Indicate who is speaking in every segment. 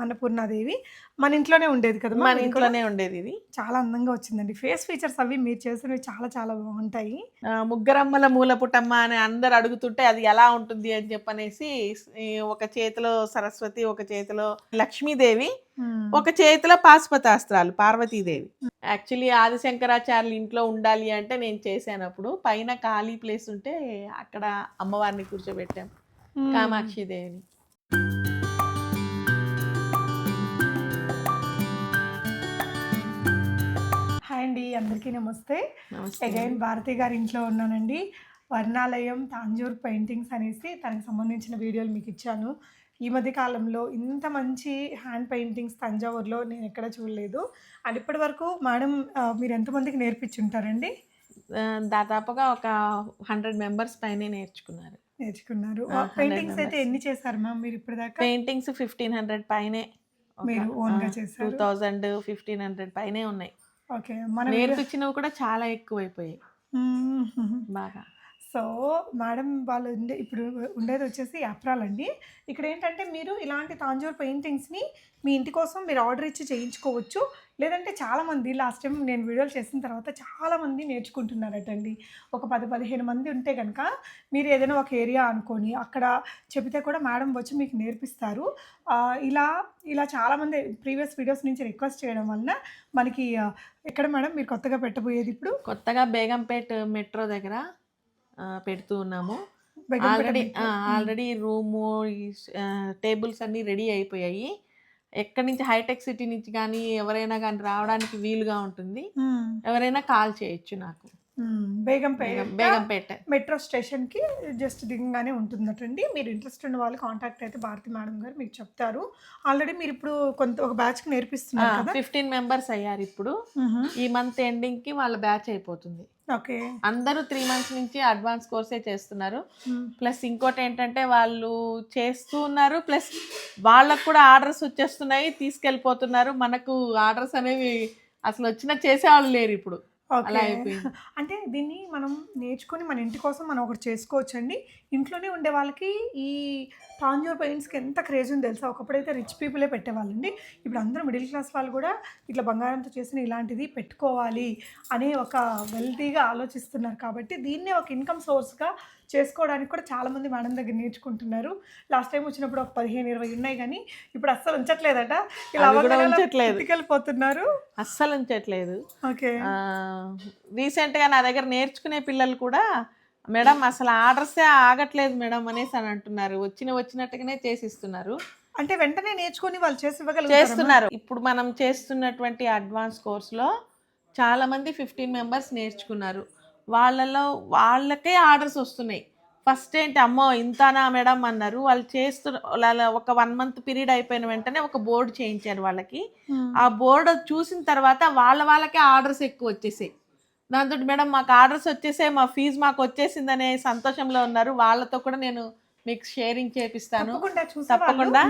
Speaker 1: అన్నపూర్ణాదేవి మన ఇంట్లోనే ఉండేది కదా
Speaker 2: మన ఇంట్లోనే ఉండేది ఇది.
Speaker 1: చాలా అందంగా వచ్చిందండి. ఫేస్ ఫీచర్స్ అవి మీరు చేసినవి చాలా చాలా బాగుంటాయి.
Speaker 2: ముగ్గరమ్మల మూల పుటమ్మ అని అందరు అడుగుతుంటే అది ఎలా ఉంటుంది అని చెప్పనేసి ఒక చేతిలో సరస్వతి ఒక చేతిలో లక్ష్మీదేవి ఒక చేతిలో పాశుపతాస్త్రాలు పార్వతీదేవి. యాక్చువల్లీ ఆదిశంకరాచార్యులు ఇంట్లో ఉండాలి అంటే నేను చేశాను అప్పుడు. పైన ఖాళీ ప్లేస్ ఉంటే అక్కడ అమ్మవారిని కూర్చోబెట్టాం. కామాక్షి దేవిని
Speaker 1: అందరికీ నమస్తే. అగైన్ భారతి గారి ఇంట్లో ఉన్నానండి. వర్ణాలయం తాంజూర్ పెయింటింగ్స్ అనేసి తనకు సంబంధించిన వీడియోలు మీకు ఇచ్చాను. ఈ మధ్య కాలంలో ఇంత మంచి హ్యాండ్ పెయింటింగ్స్ తంజావూరులో నేను ఎక్కడ చూడలేదు. అండ్ ఇప్పటి వరకు మేడం మీరు ఎంతమందికి నేర్పించుంటారండి?
Speaker 2: దాదాపుగా ఒక హండ్రెడ్ మెంబర్స్ పైనే నేర్చుకున్నారు.
Speaker 1: నేర్చుకున్నారు.
Speaker 2: ఆ, 100
Speaker 1: పెయింటింగ్స్ అయితే. ఎన్ని చేశారు మ్యామ్ మీరు ఇప్పటిదాకా?
Speaker 2: పెయింటింగ్స్ ఫిఫ్టీన్ హండ్రెడ్ పైనే
Speaker 1: మీరు own గా
Speaker 2: టూ
Speaker 1: చేశారు?
Speaker 2: థౌజండ్ ఫిఫ్టీన్ హండ్రెడ్ పైనే ఉన్నాయి.
Speaker 1: ఓకే మన
Speaker 2: నేర్పించినవి కూడా చాలా ఎక్కువ అయిపోయాయి
Speaker 1: మ్మ్.
Speaker 2: బాగా
Speaker 1: సో మేడం వాళ్ళు ఉండే ఇప్పుడు ఉండేది వచ్చేసి అప్రాల్ అండి. ఇక్కడ ఏంటంటే మీరు ఇలాంటి తాంజూర్ పెయింటింగ్స్ని మీ ఇంటి కోసం మీరు ఆర్డర్ ఇచ్చి చేయించుకోవచ్చు. లేదంటే చాలామంది లాస్ట్ టైం నేను వీడియోలు చేసిన తర్వాత చాలామంది నేర్చుకుంటున్నారటండి. ఒక పది పదిహేను మంది ఉంటే కనుక మీరు ఏదైనా ఒక ఏరియా అనుకొని అక్కడ చెబితే కూడా మేడం వచ్చి మీకు నేర్పిస్తారు. ఇలా ఇలా చాలామంది ప్రీవియస్ వీడియోస్ నుంచి రిక్వెస్ట్ చేయడం వలన మనకి ఎక్కడ మేడం మీరు కొత్తగా పెట్టబోయేది ఇప్పుడు?
Speaker 2: కొత్తగా బేగంపేట్ మెట్రో దగ్గర పెడుతూ ఉన్నాము. ఆల్రెడీ. ఆల్రెడీ రూము టేబుల్స్ అన్నీ రెడీ అయిపోయాయి. ఎక్కడి నుంచి హైటెక్ సిటీ నుంచి కానీ ఎవరైనా కానీ రావడానికి వీలుగా ఉంటుంది. ఎవరైనా కాల్ చేయొచ్చు నాకు.
Speaker 1: బేగంపేట
Speaker 2: బేగం- బేగంపేట.
Speaker 1: మెట్రో స్టేషన్కి జస్ట్ దిగంగానే ఉంటుందటండి. మీరు ఇంట్రెస్ట్ ఉన్న వాళ్ళు కాంటాక్ట్ అయితే భారతి మేడం గారు మీకు చెప్తారు. ఆల్రెడీ మీరు ఇప్పుడు కొంత ఒక బ్యాచ్కి నేర్పిస్తున్నారు
Speaker 2: ఫిఫ్టీన్ మెంబర్స్ అయ్యారు ఇప్పుడు. ఈ మంత్ ఎండింగ్కి వాళ్ళ బ్యాచ్ అయిపోతుంది. అందరూ త్రీ మంత్స్ నుంచి అడ్వాన్స్ కోర్సే చేస్తున్నారు. ప్లస్ ఇంకోటి ఏంటంటే వాళ్ళు చేస్తూ ఉన్నారు. ప్లస్ వాళ్ళకు కూడా ఆర్డర్స్ వచ్చేస్తున్నాయి తీసుకెళ్ళిపోతున్నారు. మనకు ఆర్డర్స్ అనేవి అసలు వచ్చిన చేసేవాళ్ళు లేరు ఇప్పుడు.
Speaker 1: అంటే దీన్ని మనం నేర్చుకొని మన ఇంటి కోసం మనం ఒకటి చేసుకోవచ్చు అండి ఇంట్లోనే ఉండే వాళ్ళకి ఈ టాంజూర్ పెయింట్స్కి ఎంత క్రేజ్ ఉంది తెలుసా? ఒకప్పుడైతే రిచ్ పీపులే పెట్టేవాళ్ళండి. ఇప్పుడు అందరూ మిడిల్ క్లాస్ వాళ్ళు కూడా ఇట్లా బంగారంతో చేసిన ఇలాంటిది పెట్టుకోవాలి అనే ఒక వెల్తీగా ఆలోచిస్తున్నారు కాబట్టి దీన్నే ఒక ఇన్కమ్ సోర్స్గా చేసుకోవడానికి కూడా చాలామంది మేడం దగ్గర నేర్చుకుంటున్నారు. లాస్ట్ టైం వచ్చినప్పుడు ఒక పదిహేను ఇరవై ఉన్నాయి కానీ ఇప్పుడు అస్సలు ఉంచట్లేదట. ఇలా
Speaker 2: ఉంచట్లేదు. అస్సలు ఉంచట్లేదు.
Speaker 1: ఓకే.
Speaker 2: రీసెంట్గా నా దగ్గర నేర్చుకునే పిల్లలు కూడా మేడం అసలు ఆర్డర్సే ఆగట్లేదు మేడం అనేసి అని అంటున్నారు. వచ్చిన వచ్చినట్టుగానే చేసిస్తున్నారు.
Speaker 1: అంటే వెంటనే నేర్చుకొని వాళ్ళు చేసి
Speaker 2: చేస్తున్నారు. ఇప్పుడు మనం చేస్తున్నటువంటి అడ్వాన్స్ కోర్సులో చాలా మంది ఫిఫ్టీన్ మెంబర్స్ నేర్చుకున్నారు. వాళ్ళలో వాళ్ళకే ఆర్డర్స్ వస్తున్నాయి. ఫస్ట్ ఏంటి అమ్మో ఇంతనా మేడం అన్నారు. వాళ్ళు చేస్తు వాళ్ళ ఒక వన్ మంత్ పీరియడ్ అయిపోయిన వెంటనే ఒక బోర్డు చేయించారు వాళ్ళకి. ఆ బోర్డు చూసిన తర్వాత వాళ్ళ వాళ్ళకే ఆర్డర్స్ ఎక్కువ వచ్చేసాయి. దాంతో మేడం మాకు ఆర్డర్స్ వచ్చేసాయి మా ఫీజు మాకు వచ్చేసిందనే సంతోషంలో ఉన్నారు. వాళ్ళతో కూడా నేను మీకు షేరింగ్ చేపిస్తాను.
Speaker 1: తప్పకుండా చూసి
Speaker 2: తప్పకుండా.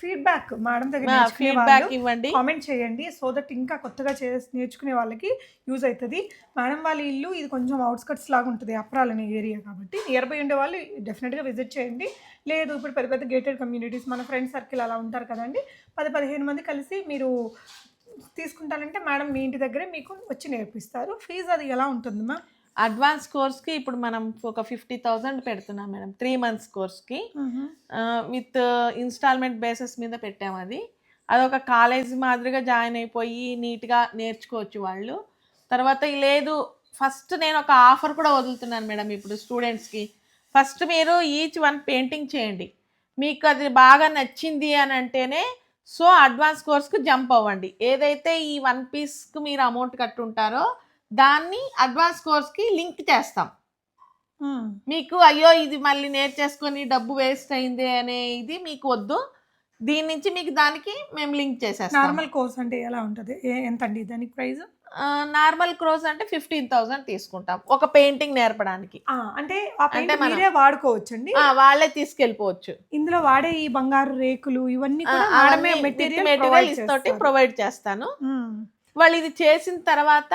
Speaker 1: ఫీడ్బ్యాక్ మేడం దగ్గర
Speaker 2: ఫీడ్బ్యాక్ ఇవ్వండి.
Speaker 1: కామెంట్ చేయండి. సో దట్ ఇంకా కొత్తగా చే నేర్చుకునే వాళ్ళకి యూజ్ అవుతుంది. మేడం వాళ్ళ ఇల్లు ఇది కొంచెం అవుట్స్కట్స్ లాగా ఉంటుంది అప్రాల్ అనే ఏరియా కాబట్టి. నియర్ బై ఉండే వాళ్ళు డెఫినెట్గా విజిట్ చేయండి. లేదు ఇప్పుడు పెద్ద పెద్ద గేటెడ్ కమ్యూనిటీస్ మన ఫ్రెండ్ సర్కిల్ అలా ఉంటారు కదండి. పది పదిహేను మంది కలిసి మీరు తీసుకుంటానంటే మేడం మీ ఇంటి దగ్గరే మీకు వచ్చి నేర్పిస్తారు. ఫీజు అది ఎలా ఉంటుంది మా
Speaker 2: అడ్వాన్స్ కోర్స్కి ఇప్పుడు మనం ఒక ఫిఫ్టీ థౌజండ్ పెడుతున్నాం మేడం త్రీ మంత్స్ కోర్స్కి. విత్ ఇన్స్టాల్మెంట్ బేసిస్ మీద పెట్టాము అది. అదొక కాలేజ్ మాదిరిగా జాయిన్ అయిపోయి నీట్గా నేర్చుకోవచ్చు వాళ్ళు. తర్వాత లేదు ఫస్ట్ నేను ఒక ఆఫర్ కూడా వదులుతున్నాను మేడం ఇప్పుడు స్టూడెంట్స్కి. ఫస్ట్ మీరు ఈచ్ వన్ పెయింటింగ్ చేయండి. మీకు అది బాగా నచ్చింది అని అంటేనే సో అడ్వాన్స్ కోర్స్కి జంప్ అవ్వండి. ఏదైతే ఈ వన్ పీస్కి మీరు అమౌంట్ కట్టుంటారో దాన్ని అడ్వాన్స్ కోర్స్కి లింక్ చేస్తాం. మీకు అయ్యో ఇది మళ్ళీ నేర్చేసుకొని డబ్బు వేస్ట్ అయింది అనే ఇది మీకు వద్దు. దీని నుంచి మీకు దానికి మేము లింక్ చేసేస్తాం
Speaker 1: నార్మల్ కోర్స్ అంటే ఎలా ఉంటుంది? ఎంత అండి దానికి ప్రైస్?
Speaker 2: నార్మల్ క్రోజ్ అంటే ఫిఫ్టీన్ థౌసండ్ తీసుకుంటాం. ఒక పెయింటింగ్ నేర్పడానికి.
Speaker 1: అంటే
Speaker 2: అంటే
Speaker 1: మీరే వాడుకోవచ్చండి?
Speaker 2: ఆ, వాళ్ళే తీసుకెళ్ళిపోవచ్చు.
Speaker 1: ఇందులో వాడే ఈ బంగారు రేకులు ఇవన్నీ మెటీరియల్
Speaker 2: తోటి ప్రొవైడ్ చేస్తాను. వాళ్ళు ఇది చేసిన తర్వాత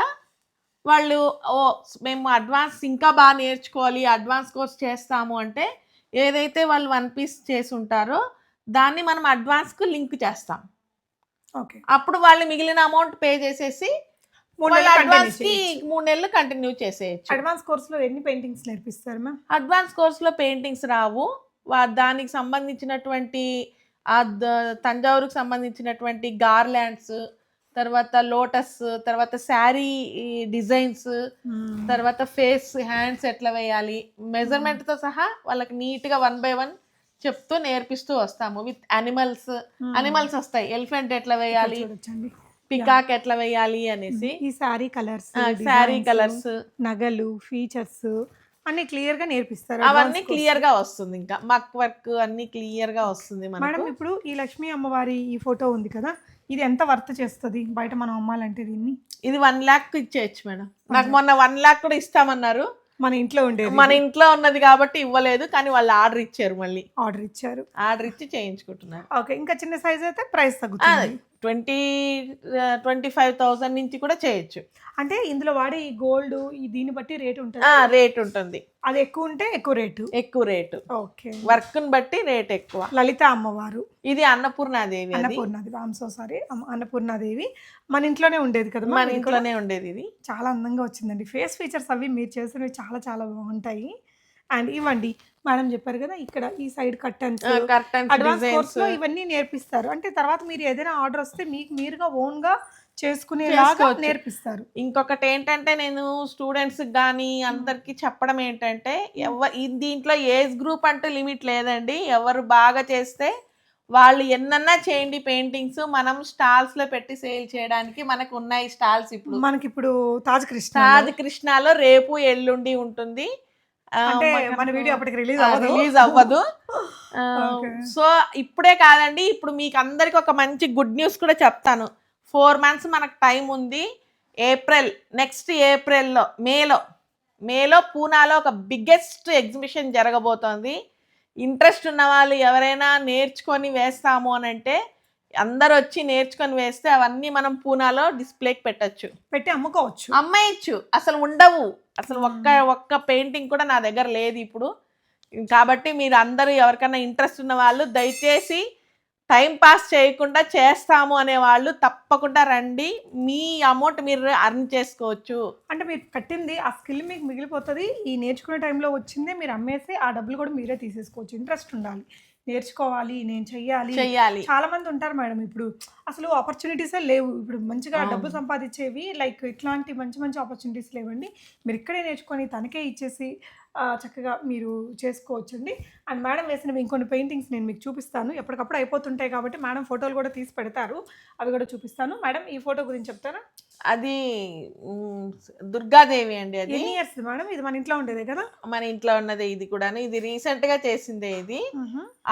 Speaker 2: వాళ్ళు ఓ మేము అడ్వాన్స్ ఇంకా బాగా నేర్చుకోవాలి అడ్వాన్స్ కోర్స్ చేస్తాము అంటే ఏదైతే వాళ్ళు వన్ పీస్ చేసి ఉంటారో దాన్ని మనం అడ్వాన్స్కు లింక్ చేస్తాం.
Speaker 1: ఓకే.
Speaker 2: అప్పుడు వాళ్ళు మిగిలిన అమౌంట్ పే చేసేసి
Speaker 1: మూడు నెలలు
Speaker 2: అడ్వాన్స్
Speaker 1: continue
Speaker 2: కి
Speaker 1: చేయొచ్చు.
Speaker 2: మూడు నెలలు కంటిన్యూ చేసేయచ్చు.
Speaker 1: అడ్వాన్స్ కోర్సులో ఎన్ని పెయింటింగ్స్ నేర్పిస్తారు మ్యామ్?
Speaker 2: అడ్వాన్స్ కోర్సులో పెయింటింగ్స్ రావు. దానికి సంబంధించినటువంటి తంజావూరుకు సంబంధించినటువంటి గార్లాండ్స్ తర్వాత లోటస్ తర్వాత శారీ డిజైన్స్ తర్వాత ఫేస్ హ్యాండ్స్ ఎట్లా వేయాలి మెజర్మెంట్తో సహా వాళ్ళకి నీట్గా వన్ బై వన్ చెప్తూ నేర్పిస్తూ వస్తాము. విత్ అనిమల్స్ అనిమల్స్ వస్తాయి. ఎలిఫెంట్ ఎట్లా వేయాలి? పికాక్ ఎట్లా వేయాలి అనేసి.
Speaker 1: ఈ శారీ కలర్స్
Speaker 2: శారీ కలర్స్
Speaker 1: నగలు ఫీచర్స్ అన్ని క్లియర్గా నేర్పిస్తారు.
Speaker 2: అవన్నీ. క్లియర్గా వస్తుంది ఇంకా. మక్ వర్క్ అన్ని క్లియర్గా వస్తుంది
Speaker 1: మేడం ఇప్పుడు ఈ లక్ష్మీ అమ్మవారి ఈ ఫోటో ఉంది కదా. ఇది ఎంత వర్త్ చేస్తుంది? బయట మనం అమ్మాలంటే దీన్ని?
Speaker 2: ఇది వన్ లాక్ ఇచ్చేయచ్చు మేడం నాకు మొన్న వన్ లాక్ కూడా ఇస్తామన్నారు.
Speaker 1: మన ఇంట్లో ఉండేది.
Speaker 2: మన ఇంట్లో ఉన్నది కాబట్టి ఇవ్వలేదు కానీ వాళ్ళు ఆర్డర్ ఇచ్చారు మళ్ళీ.
Speaker 1: ఆర్డర్ ఇచ్చారు.
Speaker 2: ఆర్డర్ ఇచ్చి చేయించుకుంటున్నారు.
Speaker 1: ఓకే ఇంకా చిన్న సైజ్ అయితే ప్రైస్ తగ్గుతుంది.
Speaker 2: ట్వంటీ ట్వంటీ ఫైవ్ థౌసండ్ నుంచి కూడా చేయొచ్చు.
Speaker 1: అంటే ఇందులో వాడే ఈ గోల్డ్ ఈ దీన్ని బట్టి రేట్ ఉంటుంది.
Speaker 2: రేట్ ఉంటుంది.
Speaker 1: అది ఎక్కువ ఉంటే ఎక్కువ రేటు?
Speaker 2: ఎక్కువ రేటు.
Speaker 1: ఓకే.
Speaker 2: వర్క్ని బట్టి రేట్ ఎక్కువ.
Speaker 1: లలిత అమ్మవారు.
Speaker 2: ఇది Annapurnadevi
Speaker 1: Annapurnadevi. I'm so sorry Annapurnadevi. మన ఇంట్లోనే ఉండేది కదా
Speaker 2: మన ఇంట్లోనే ఉండేది ఇది.
Speaker 1: చాలా అందంగా వచ్చిందండి. ఫేస్ ఫీచర్స్ అవి మీరు చేసినవి చాలా చాలా బాగుంటాయి. అండ్ ఇవ్వండి. మేడం చెప్పారు కదా ఇక్కడ ఈ సైడ్
Speaker 2: కర్టన్స్
Speaker 1: అడ్వాన్స్ కోర్స్లో ఇవన్నీ నేర్పిస్తారు. అంటే తర్వాత మీరు ఏదైనా ఆర్డర్ వస్తే మీకు మీరుగా ఓన్గా చేసుకునేలాగా. నేర్పిస్తారు.
Speaker 2: ఇంకొకటి ఏంటంటే నేను స్టూడెంట్స్ కానీ అందరికి చెప్పడం ఏంటంటే ఎవ దీంట్లో ఏజ్ గ్రూప్ అంటూ లిమిట్ లేదండి. ఎవరు బాగా చేస్తే వాళ్ళు ఎన్నన్నా చేయండి పెయింటింగ్స్. మనం స్టాల్స్లో పెట్టి సేల్ చేయడానికి మనకు ఉన్నాయి స్టాల్స్ ఇప్పుడు.
Speaker 1: మనకి ఇప్పుడు తాజ్ కృష్ణ
Speaker 2: తాజ్ కృష్ణాలో రేపు ఎల్లుండి ఉంటుంది.
Speaker 1: అంటే
Speaker 2: మనకు-
Speaker 1: మన వీడియో అప్పటికి రిలీజ్ అవ్వదు.
Speaker 2: రిలీజ్ అవ్వదు. సో ఇప్పుడే కాదండి ఇప్పుడు మీకు అందరికి ఒక మంచి గుడ్ న్యూస్ కూడా చెప్తాను. ఫోర్ మంత్స్ మనకు టైం ఉంది. ఏప్రిల్ నెక్స్ట్ ఏప్రిల్లో మేలో మేలో పూనాలో ఒక బిగ్గెస్ట్ ఎగ్జిబిషన్ జరగబోతోంది. ఇంట్రెస్ట్ ఉన్న వాళ్ళు ఎవరైనా నేర్చుకొని వేస్తాము అని అంటే అందరు వచ్చి నేర్చుకొని వేస్తే అవన్నీ మనం పూనాలో డిస్ప్లేకి పెట్టచ్చు.
Speaker 1: పెట్టి అమ్ముకోవచ్చు.
Speaker 2: అమ్మేయచ్చు. అసలు ఉండవు. అసలు ఒక్క ఒక్క పెయింటింగ్ కూడా నా దగ్గర లేదు ఇప్పుడు. కాబట్టి మీరు అందరూ ఎవరికైనా ఇంట్రెస్ట్ ఉన్న వాళ్ళు దయచేసి టైం పాస్ చేయకుండా చేస్తాము అనే వాళ్ళు తప్పకుండా రండి. మీ అమౌంట్ మీరు అర్న్ చేసుకోవచ్చు.
Speaker 1: అంటే మీరు కట్టింది ఆ స్కిల్ మీకు మిగిలిపోతుంది. ఈ నేర్చుకునే టైంలో వచ్చిందే మీరు అమ్మేసి ఆ డబ్బులు కూడా మీరే తీసేసుకోవచ్చు. ఇంట్రెస్ట్ ఉండాలి. నేర్చుకోవాలి నేను చెయ్యాలి.
Speaker 2: చెయ్యాలి.
Speaker 1: చాలా మంది ఉంటారు మేడం ఇప్పుడు. అసలు ఆపర్చునిటీసే లేవు. ఇప్పుడు మంచిగా. డబ్బు సంపాదించేవి లైక్ ఇట్లాంటి మంచి మంచి ఆపర్చునిటీస్ లేవండి. మీరు ఇక్కడే నేర్చుకొని తనకే ఇచ్చేసి చక్కగా మీరు చేసుకోవచ్చండి. అండ్ మేడం వేసినవి ఇంకొన్ని పెయింటింగ్స్ నేను మీకు చూపిస్తాను. ఎప్పటికప్పుడు అయిపోతుంటాయి కాబట్టి మేడం ఫోటోలు కూడా తీసి పెడతారు. అవి కూడా చూపిస్తాను. మేడం ఈ ఫోటో గురించి చెప్తారా?
Speaker 2: అది దుర్గాదేవి అండి అది.
Speaker 1: ఎన్ని ఇయర్స్ మేడం? ఇది మన ఇంట్లో ఉండేదే కదా?
Speaker 2: మన ఇంట్లో ఉన్నదే ఇది కూడా ఇది రీసెంట్గా చేసిందే ఇది.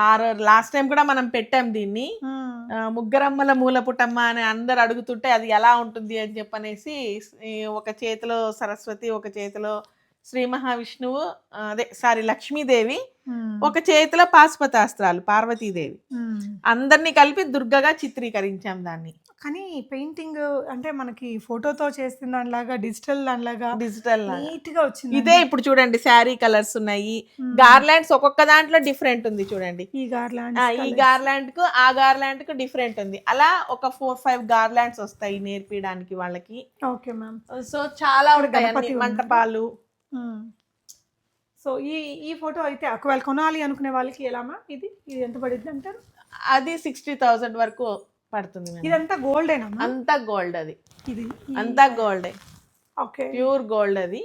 Speaker 2: ఆరు లాస్ట్ టైం కూడా మనం పెట్టాం దీన్ని. ముగ్గరమ్మల మూల పుటమ్మ అని అందరు అడుగుతుంటే అది ఎలా ఉంటుంది అని చెప్పనేసి ఒక చేతిలో సరస్వతి ఒక చేతిలో శ్రీ మహావిష్ణువు అదే సారీ లక్ష్మీదేవి ఒక చేతిలో పాశుపతాస్త్రాలు పార్వతీదేవి. అందరినీ కలిపి దుర్గగా చిత్రీకరించాం దాన్ని.
Speaker 1: కానీ పెయింటింగ్ అంటే మనకి ఫోటోతో చేసిన దానిలాగా డిజిటల్ దానిలాగా
Speaker 2: డిజిటల్
Speaker 1: నీట్గా వచ్చింది
Speaker 2: ఇదే ఇప్పుడు చూడండి శారీ కలర్స్ ఉన్నాయి. గార్లాండ్స్ ఒక్కొక్క దాంట్లో డిఫరెంట్ ఉంది చూడండి.
Speaker 1: ఈ గార్లాండ్
Speaker 2: ఈ గార్లాండ్కు ఆ గార్లాండ్కు డిఫరెంట్ ఉంది. అలా ఒక ఫోర్ ఫైవ్ గార్లాండ్స్ వస్తాయి నేర్పించడానికి వాళ్ళకి.
Speaker 1: Okay ma'am.
Speaker 2: సో చాలా ఉంటాయి. మంటపాలు.
Speaker 1: సో ఈ ఈ ఫోటో అయితే ఒకవేళ కొనాలి అనుకునే వాళ్ళకి ఎలా మ్యామ్ ఇది? ఇది ఎంత పడుద్ది అంటారు?
Speaker 2: అది సిక్స్టీ థౌసండ్ వరకు పడుతుంది.
Speaker 1: ఇదంతా గోల్డేనా
Speaker 2: అంతా గోల్డ్ అది.
Speaker 1: ఇది
Speaker 2: అంతా గోల్డ్.
Speaker 1: ఓకే.
Speaker 2: ప్యూర్ గోల్డ్ అది.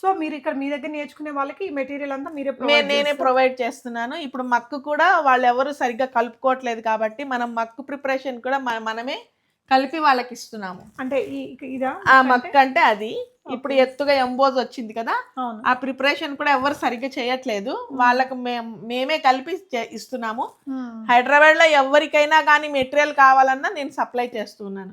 Speaker 1: సో మీరు ఇక్కడ మీ దగ్గర నేర్చుకునే వాళ్ళకి ఈ మెటీరియల్ అంతా మీరే
Speaker 2: నేనే. ప్రొవైడ్ చేస్తున్నాను. ఇప్పుడు మక్కు కూడా వాళ్ళు ఎవరు సరిగ్గా కలుపుకోవట్లేదు కాబట్టి మనం మక్కు ప్రిపరేషన్ కూడా మనమే కలిపి వాళ్ళకి ఇస్తున్నాము.
Speaker 1: అంటే ఇదా?
Speaker 2: ఆ మక్కు అంటే అది. ఇప్పుడు ఎత్తుగా ఎంబోజ్ వచ్చింది కదా ఆ ప్రిపరేషన్ కూడా ఎవరు సరిగ్గా చేయట్లేదు. వాళ్ళకు మేం- మేమే కలిపి ఇస్తున్నాము. హైదరాబాద్లో ఎవరికైనా కానీ మెటీరియల్ కావాలన్నా నేను సప్లై చేస్తున్నాను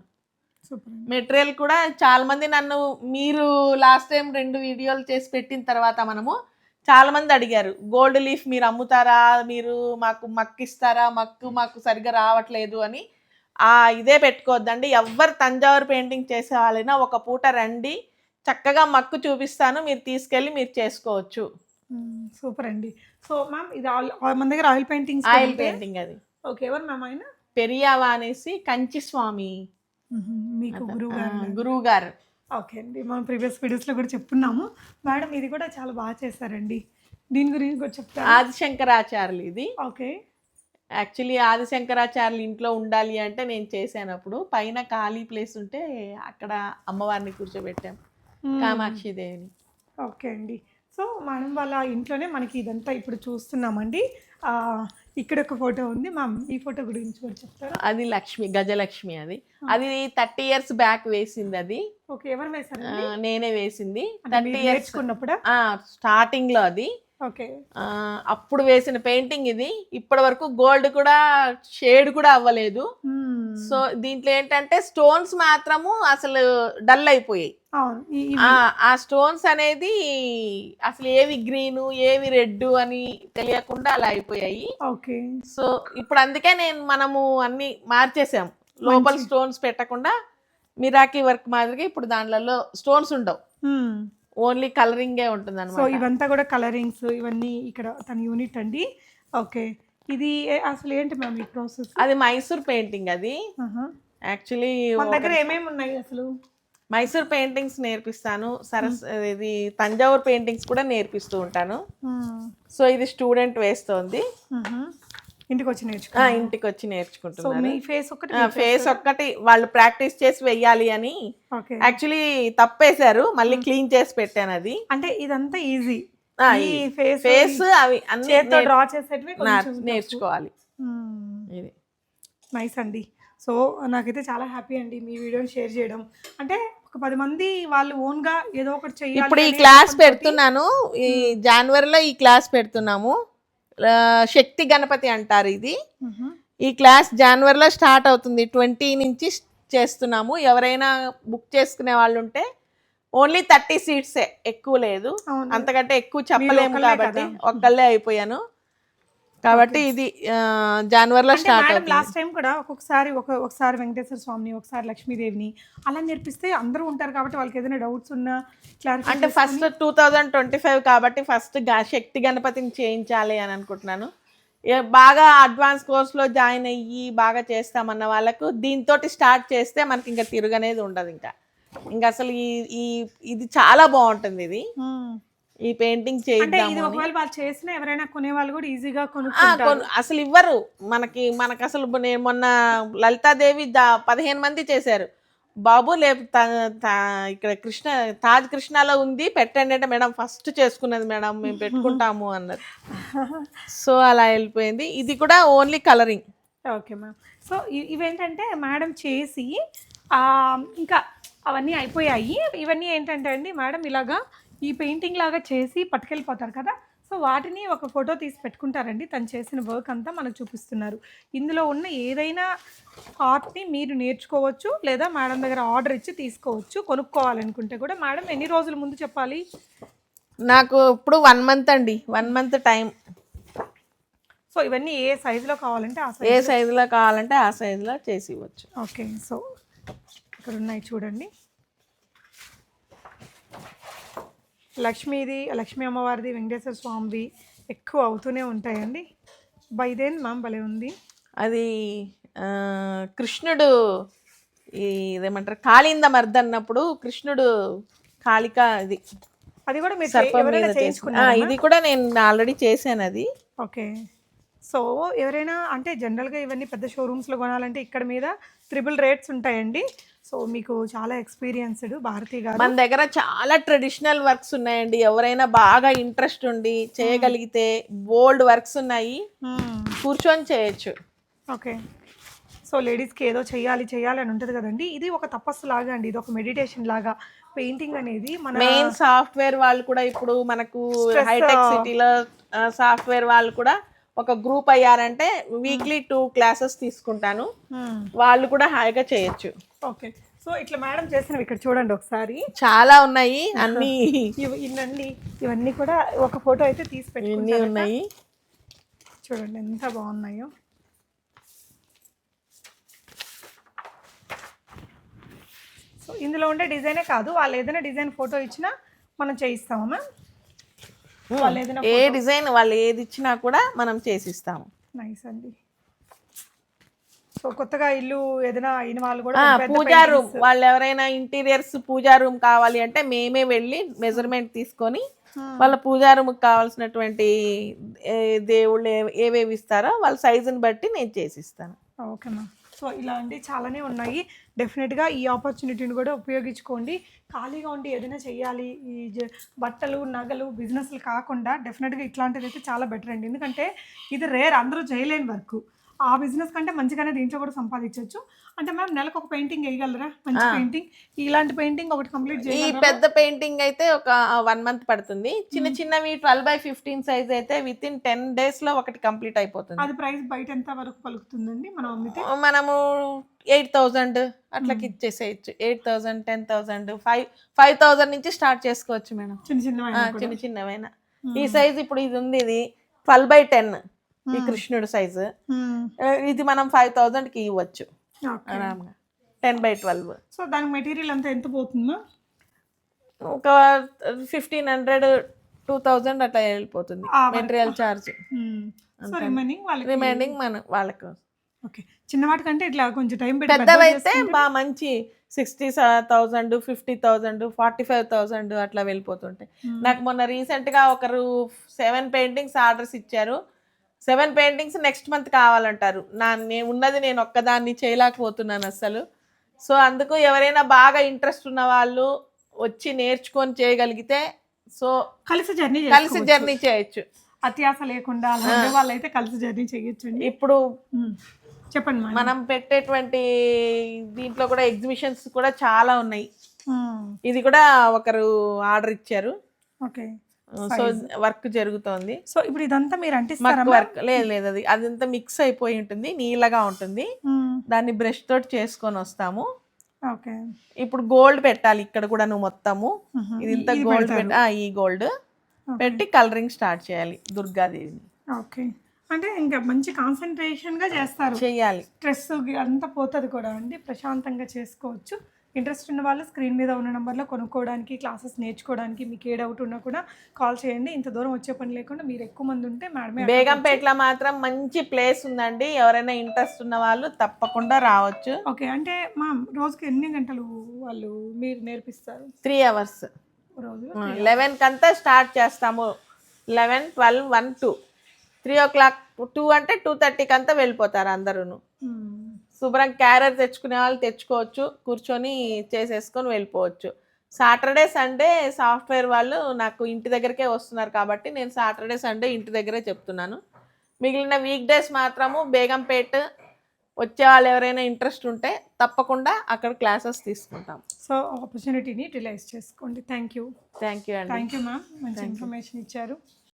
Speaker 2: మెటీరియల్ కూడా చాలా మంది నన్ను మీరు లాస్ట్ టైం రెండు వీడియోలు చేసి పెట్టిన తర్వాత మనము చాలా మంది అడిగారు గోల్డ్ లీఫ్ మీరు అమ్ముతారా? మీరు మాకు మక్కు ఇస్తారా? మక్కు మాకు సరిగ్గా రావట్లేదు అని. ఆ ఇదే పెట్టుకోవద్దండి. ఎవ్వరు తంజావూరు పెయింటింగ్ చేసే వాళ్ళైనా ఒక పూట రండి. చక్కగా మక్కు చూపిస్తాను మీరు తీసుకెళ్ళి మీరు చేసుకోవచ్చు.
Speaker 1: సూపర్ అండి. సో మ్యామ్ ఇది మన దగ్గర ఆయిల్ పెయింటింగ్స్
Speaker 2: ఆయిల్ పెయింటింగ్ అది.
Speaker 1: ఓకే ఎవరు మ్యామ్ ఆయన?
Speaker 2: పెరియావా అనేసి కంచి స్వామి.
Speaker 1: మీకు గురువు గారు
Speaker 2: గురువు గారు
Speaker 1: ఓకే అండి. మనం ప్రీవియస్ వీడియోస్లో కూడా చెప్పున్నాము. మేడం ఇది కూడా చాలా బాగా చేశారండి దీని గురించి కూడా చెప్తారా?
Speaker 2: ఆదిశంకరాచార్యులు ఇది.
Speaker 1: ఓకే.
Speaker 2: యాక్చువల్లీ ఆదిశంకరాచార్యులు ఇంట్లో ఉండాలి అంటే నేను చేశాను అప్పుడు. పైన ఖాళీ ప్లేస్ ఉంటే అక్కడ అమ్మవారిని కూర్చోబెట్టాం. కామాక్షి దేవిని
Speaker 1: ఓకే అండి. సో మనం వాళ్ళ ఇంట్లోనే మనకి ఇదంతా ఇప్పుడు చూస్తున్నామండి. ఆ, ఇక్కడ ఒక ఫోటో ఉంది. మ్యామ్ ఈ ఫోటో గురించి కూడా చెప్తారా?
Speaker 2: అది లక్ష్మి గజలక్ష్మి అది. అది థర్టీ ఇయర్స్ బ్యాక్ వేసింది అది.
Speaker 1: ఓకే ఎవరు వేశారు
Speaker 2: ఆ, నేనే వేసింది. థర్టీ ఇయర్స్ స్టార్టింగ్లో అది. అప్పుడు వేసిన పెయింటింగ్ ఇది. ఇప్పటి వరకు గోల్డ్ కూడా షేడ్ కూడా అవ్వలేదు. సో దీంట్లో ఏంటంటే స్టోన్స్ మాత్రము అసలు డల్ అయిపోయాయి. ఆ స్టోన్స్ అనేది అసలు ఏవి గ్రీన్ ఏవి రెడ్ అని తెలియకుండా అలా అయిపోయాయి.
Speaker 1: ఓకే.
Speaker 2: సో ఇప్పుడు అందుకే నేను మనము అన్ని మార్చేసాం. లోపల స్టోన్స్ పెట్టకుండా మిరాకీ వర్క్ మాదిరిగా ఇప్పుడు దాంట్లో స్టోన్స్ ఉండవు. ఓన్లీ కలరింగే ఉంటుంది
Speaker 1: సో
Speaker 2: అనమాట
Speaker 1: ఇవంతా కూడా కలరింగ్స్ ఇవన్నీ ఇక్కడ తన యూనిట్ అండి. ఓకే. ఇది అసలు ఏంటి మ్యామ్ ఈ ప్రాసెస్?
Speaker 2: అది మైసూర్ పెయింటింగ్ అది. యాక్చువల్లీ
Speaker 1: మన దగ్గర ఏమేమి ఉన్నాయి అసలు?
Speaker 2: మైసూర్ పెయింటింగ్స్ నేర్పిస్తాను. సరస్ ఇది తంజావూర్ పెయింటింగ్స్ కూడా నేర్పిస్తూ ఉంటాను. సో ఇది స్టూడెంట్ వేస్తోంది.
Speaker 1: ఇంటికి వచ్చి నేర్చుకో
Speaker 2: ఇంటికి వచ్చి
Speaker 1: మీ ఫేస్ ఒకటి
Speaker 2: ఫేస్ ఒక్కటి. వాళ్ళు ప్రాక్టీస్ చేసి వెయ్యాలి అని
Speaker 1: ఓకే.
Speaker 2: యాక్చువల్లీ తప్పేశారు మళ్ళీ క్లీన్ చేసి పెట్టాను అది.
Speaker 1: అంటే ఇదంతా ఈజీ. ఫేస్
Speaker 2: ఫేస్ అవి అన్ని
Speaker 1: చేత్తో డ్రా చేసేటివి
Speaker 2: నేర్చుకోవాలి. ఇది.
Speaker 1: నైస్ అండి. సో నాకైతే చాలా హ్యాపీ అండి మీ వీడియోని షేర్ చేయడం. అంటే ఒక పది మంది వాళ్ళు ఓన్గా ఏదో ఒకటి చెయ్యాలి
Speaker 2: ఇప్పుడు ఈ క్లాస్ పెడుతున్నాను. ఈ జనవరిలో ఈ క్లాస్ పెడుతున్నాము. శక్తి గణపతి అంటారు ఇది. ఈ క్లాస్ జనవరిలో స్టార్ట్ అవుతుంది ట్వంటీ నుంచి చేస్తున్నాము ఎవరైనా బుక్ చేసుకునే వాళ్ళు ఉంటే ఓన్లీ థర్టీ సీట్సే ఎక్కువ లేదు. అంతకంటే ఎక్కువ చెప్పలేము కాబట్టి. ఒక్కళ్ళే అయిపోయాను కాబట్టి ఇది జనవరిలో స్టార్ట్
Speaker 1: లాస్ట్ టైం కూడా ఒక్కొక్కసారి ఒక ఒకసారి వెంకటేశ్వర స్వామిని ఒకసారి లక్ష్మీదేవిని అలా నేర్పిస్తే అందరూ ఉంటారు కాబట్టి వాళ్ళకి ఏదైనా డౌట్స్ ఉన్నా క్లారిఫై
Speaker 2: అంటే first two thousand twenty five కాబట్టి ఫస్ట్ శక్తి గణపతిని చేయించాలి అని అనుకుంటున్నాను. బాగా అడ్వాన్స్ కోర్స్లో జాయిన్ అయ్యి బాగా చేస్తామన్న వాళ్ళకు దీంతో స్టార్ట్ చేస్తే మనకి ఇంకా తిరగనేది ఉండదు ఇంకా. ఇంకా అసలు ఈ ఈ ఇది చాలా బాగుంటుంది ఇది. ఈ పెయింటింగ్
Speaker 1: అంటే ఇది. ఒకవేళ వాళ్ళు చేసిన ఎవరైనా కొనే వాళ్ళు కూడా ఈజీగా కొనుక్కుంటారు.
Speaker 2: కొన్- అసలు ఇవ్వరు. మనకి మనకు అసలు నేను మొన్న లలితాదేవి దా- పదిహేను మంది చేశారు. బాబు లేపు ఇక్కడ కృష్ణ తాజ్ కృష్ణలో ఉంది పెట్టండి అంటే మేడం ఫస్ట్ చేసుకున్నది మేడం మేము పెట్టుకుంటాము అన్నారు. సో అలా వెళ్ళిపోయింది. ఇది కూడా only colouring.
Speaker 1: Okay ma'am. So ఇవేంటంటే మేడం చేసి ఇంకా అవన్నీ అయిపోయాయి. ఇవన్నీ ఏంటంటే అండి మేడం ఇలాగా ఈ పెయింటింగ్ లాగా చేసి పట్టుకెళ్ళిపోతారు కదా? సో వాటిని ఒక ఫోటో తీసి పెట్టుకుంటారండి. తను చేసిన వర్క్ అంతా మనకు చూపిస్తున్నారు. ఇందులో ఉన్న ఏదైనా ఆర్ట్ని మీరు నేర్చుకోవచ్చు లేదా మేడం దగ్గర ఆర్డర్ ఇచ్చి తీసుకోవచ్చు కొనుక్కోవాలనుకుంటే కూడా. మేడం ఎన్ని రోజుల ముందు చెప్పాలి?
Speaker 2: నాకు ఇప్పుడు వన్ మంత్ అండి. One month time.
Speaker 1: సో ఇవన్నీ ఏ సైజులో కావాలంటే ఆ
Speaker 2: ఏ
Speaker 1: సైజ్
Speaker 2: సైజులో కావాలంటే ఆ సైజులో చేసి ఇవ్వచ్చు.
Speaker 1: ఓకే. సో ఇక్కడ ఉన్నాయి చూడండి. లక్ష్మీది లక్ష్మీ అమ్మవారిది వెంకటేశ్వర స్వామిది ఎక్కువ అవుతూనే ఉంటాయండి. బైదేన్ మ్యామ్ భలే ఉంది.
Speaker 2: అది కృష్ణుడు ఈ ఇదేమంటారు కాళింద మర్ద అన్నప్పుడు కృష్ణుడు కాళిక ఇది.
Speaker 1: అది కూడా మీరు
Speaker 2: ఇది కూడా నేను ఆల్రెడీ చేశాను అది.
Speaker 1: ఓకే సో ఎవరైనా అంటే జనరల్గా ఇవన్నీ పెద్ద షోరూమ్స్లో కొనాలంటే ఇక్కడ మీద త్రిబుల్ రేట్స్ ఉంటాయండి. సో మీకు చాలా ఎక్స్పీరియన్స్డ్ భారతి గారు.
Speaker 2: మన దగ్గర చాలా ట్రెడిషనల్ వర్క్స్ ఉన్నాయండి. ఎవరైనా బాగా ఇంట్రెస్ట్ ఉండి చేయగలిగితే బోల్డ్ వర్క్స్ ఉన్నాయి. కూర్చొని చేయొచ్చు.
Speaker 1: ఓకే. సో లేడీస్కి ఏదో చేయాలి చేయాలి అని ఉంటుంది కదండి. ఇది ఒక తపస్సు లాగా అండి. ఇది ఒక మెడిటేషన్ లాగా. పెయింటింగ్ అనేది మన
Speaker 2: మెయిన్ సాఫ్ట్వేర్ వాళ్ళు కూడా ఇప్పుడు మనకు హైటెక్ సిటీలో సాఫ్ట్వేర్ వాళ్ళు కూడా ఒక గ్రూప్ అయ్యారంటే వీక్లీ టూ క్లాసెస్ తీసుకుంటాను.
Speaker 1: మ్మ్.
Speaker 2: వాళ్ళు కూడా హాయిగా చేయొచ్చు.
Speaker 1: ఓకే. సో ఇట్లా మేడం చేసినవి ఇక్కడ చూడండి ఒకసారి.
Speaker 2: చాలా ఉన్నాయి. అన్ని
Speaker 1: ఇవి ఇన్నండి. ఇవన్నీ కూడా ఒక ఫోటో అయితే తీసి
Speaker 2: ఇన్ని
Speaker 1: పెట్టుకుంటారు
Speaker 2: ఉన్నాయి.
Speaker 1: చూడండి ఎంత బాగున్నాయో. సో ఇందులో ఉండే డిజైనే కాదు. వాళ్ళు ఏదైనా డిజైన్ ఫోటో ఇచ్చినా మనం చేయిస్తామా మ్యామ్?
Speaker 2: ఏ డిజైన్ వాళ్ళు ఏది ఇచ్చినా కూడా మనం చేసిస్తాము.
Speaker 1: నైస్ అండి. సో కొత్తగా ఇల్లు ఏదైనా అయిన వాళ్ళు కూడా
Speaker 2: పూజా రూమ్ వాళ్ళు ఎవరైనా ఇంటీరియర్స్ పూజా రూమ్ కావాలి అంటే మేమే వెళ్ళి మెజర్మెంట్ తీసుకొని
Speaker 1: Hmm.
Speaker 2: వాళ్ళ పూజా రూమ్కి కావాల్సినటువంటి దేవుళ్ళు ఏవేవి ఇస్తారో వాళ్ళ సైజుని బట్టి నేను చేసిస్తాను.
Speaker 1: ఓకే మ్యామ్ సో ఇలాంటి చాలానే ఉన్నాయి. డెఫినెట్గా ఈ ఆపర్చునిటీని కూడా ఉపయోగించుకోండి. ఖాళీగా ఉండి ఏదైనా చేయాలి ఈ జ- బట్టలు నగలు బిజినెస్లు కాకుండా డెఫినెట్గా ఇట్లాంటిది అయితే చాలా బెటర్ అండి. ఎందుకంటే ఇది రేర్ అందరూ చేయలేని వర్క్ ఆ బిజినెస్ కంటే మంచిగానే దీంట్లో కూడా సంపాదించవచ్చు అంటే మ్యామ్ నెలకు ఒక పెయింటింగ్ వేయగలరా? మంచి పెయింటింగ్ ఇలాంటి పెయింటింగ్ ఒకటి కంప్లీట్
Speaker 2: ఈ పెద్ద పెయింటింగ్ అయితే ఒక వన్ మంత్ పడుతుంది. చిన్న చిన్నవి ట్వెల్వ్ బై ఫిఫ్టీన్ సైజ్ అయితే విత్ ఇన్ టెన్ డేస్లో ఒకటి కంప్లీట్ అయిపోతుంది.
Speaker 1: అది ప్రైస్ బయట ఎంత వరకు పలుకుతుందండి? మనం అమ్మితే?
Speaker 2: మనము ఎయిట్ థౌజండ్ అట్లకి ఇచ్చేసేయచ్చు. Eight thousand ten thousand five five thousand నుంచి స్టార్ట్ చేసుకోవచ్చు మేడం.
Speaker 1: చిన్న చిన్న
Speaker 2: చిన్న చిన్నవైనా. ఈ సైజ్ ఇప్పుడు ఇది ఉంది ఇది ట్వెల్వ్ బై టెన్ ఈ కృష్ణుడు సైజు. ఇది మనం ఫైవ్ థౌజండ్కి ఇవ్వచ్చు. టెన్ బై ట్వెల్వ్
Speaker 1: సో దానికి మెటీరియల్ అంతా ఎంత పోతుందా?
Speaker 2: ఒక ఫిఫ్టీన్ హండ్రెడ్ టూ థౌజండ్ అట్లా వెళ్ళిపోతుంది. మెటీరియల్ ఛార్జ్
Speaker 1: రిమైనింగ్ వాళ్ళకి
Speaker 2: రిమైనింగ్ మన వాళ్ళకు.
Speaker 1: ఓకే. చిన్న వాటికంటే ఇట్లా కొంచెం టైం
Speaker 2: పెద్దవైతే బాగా మంచి sixty thousand fifty thousand forty five thousand అట్లా వెళ్ళిపోతుంటాయి. నాకు మొన్న రీసెంట్గా ఒకరు సెవెన్ పెయింటింగ్స్ ఆర్డర్స్ ఇచ్చారు. సెవెన్ పెయింటింగ్స్ నెక్స్ట్ మంత్ కావాలంటారు. నా నేను ఉన్నది నేను ఒక్కదాన్ని చేయలేకపోతున్నాను అసలు సో అందుకు ఎవరైనా బాగా ఇంట్రెస్ట్ ఉన్న వాళ్ళు వచ్చి నేర్చుకొని చేయగలిగితే సో
Speaker 1: కలిసి జర్నీ
Speaker 2: కలిసి జర్నీ చేయొచ్చు.
Speaker 1: అత్యాస లేకుండా వాళ్ళైతే కలిసి జర్నీ చేయొచ్చు
Speaker 2: ఇప్పుడు
Speaker 1: చెప్పండి
Speaker 2: మనం పెట్టేటువంటి దీంట్లో కూడా ఎగ్జిబిషన్స్ కూడా చాలా ఉన్నాయి. ఇది కూడా ఒకరు ఆర్డర్ ఇచ్చారు.
Speaker 1: ఓకే.
Speaker 2: సో వర్క్ జరుగుతోంది.
Speaker 1: సో ఇప్పుడు ఇదంతా మీరు అంటిస్తారా
Speaker 2: మక్ వర్క్ లేదు లేదు అది అదంతా మిక్స్ అయిపోయి ఉంటుంది నీళ్ళగా ఉంటుంది. దాన్ని బ్రష్ తోటి చేసుకొని వస్తాము.
Speaker 1: ఓకే.
Speaker 2: ఇప్పుడు గోల్డ్ పెట్టాలి ఇక్కడ కూడా నువ్వు మొత్తము. ఇది ఇంత గోల్డ్ పెట్టి ఈ గోల్డ్ పెట్టి కలరింగ్ స్టార్ట్ చేయాలి దుర్గాదేవిని.
Speaker 1: ఓకే. అంటే ఇంకా మంచి కాన్సన్ట్రేషన్గా చేస్తారు.
Speaker 2: చెయ్యాలి
Speaker 1: స్ట్రెస్ అంతా పోతుంది కూడా అండి ప్రశాంతంగా చేసుకోవచ్చు. ఇంట్రెస్ట్ ఉన్న వాళ్ళు స్క్రీన్ మీద ఉన్న నెంబర్లో కొనుక్కోవడానికి క్లాసెస్ నేర్చుకోవడానికి మీకు ఏ డౌట్ ఉన్నా కూడా కాల్ చేయండి. ఇంత దూరం వచ్చే పని లేకుండా మీరు ఎక్కువ మంది ఉంటే మేడమే
Speaker 2: బేగంపేటలో మాత్రం మంచి ప్లేస్ ఉందండి. ఎవరైనా ఇంట్రెస్ట్ ఉన్న వాళ్ళు తప్పకుండా రావచ్చు.
Speaker 1: ఓకే అంటే మా రోజుకి ఎన్ని గంటలు వాళ్ళు మీరు నేర్పిస్తారు?
Speaker 2: Three hours.
Speaker 1: రోజు
Speaker 2: లెవెన్ కంతా స్టార్ట్ చేస్తాము. Eleven twelve one two. Three o'clock two అంటే టూ థర్టీకి అంతా వెళ్ళిపోతారు అందరూ శుభ్రం క్యారెట్ తెచ్చుకునే వాళ్ళు తెచ్చుకోవచ్చు కూర్చొని చేసేసుకొని వెళ్ళిపోవచ్చు. సాటర్డే సండే సాఫ్ట్వేర్ వాళ్ళు నాకు ఇంటి దగ్గరకే వస్తున్నారు కాబట్టి నేను సాటర్డే సండే ఇంటి దగ్గరే చెప్తున్నాను. మిగిలిన వీక్ డేస్ మాత్రము బేగంపేట్ వచ్చే వాళ్ళు ఎవరైనా ఇంట్రెస్ట్ ఉంటే తప్పకుండా అక్కడ క్లాసెస్ తీసుకుంటాం.
Speaker 1: సో ఆపర్చునిటీని రిలైజ్ చేసుకోండి. థ్యాంక్ యూ
Speaker 2: థ్యాంక్ యూ అండి.
Speaker 1: థ్యాంక్ యూ మ్యామ్ మంచి ఇన్ఫర్మేషన్ ఇచ్చారు.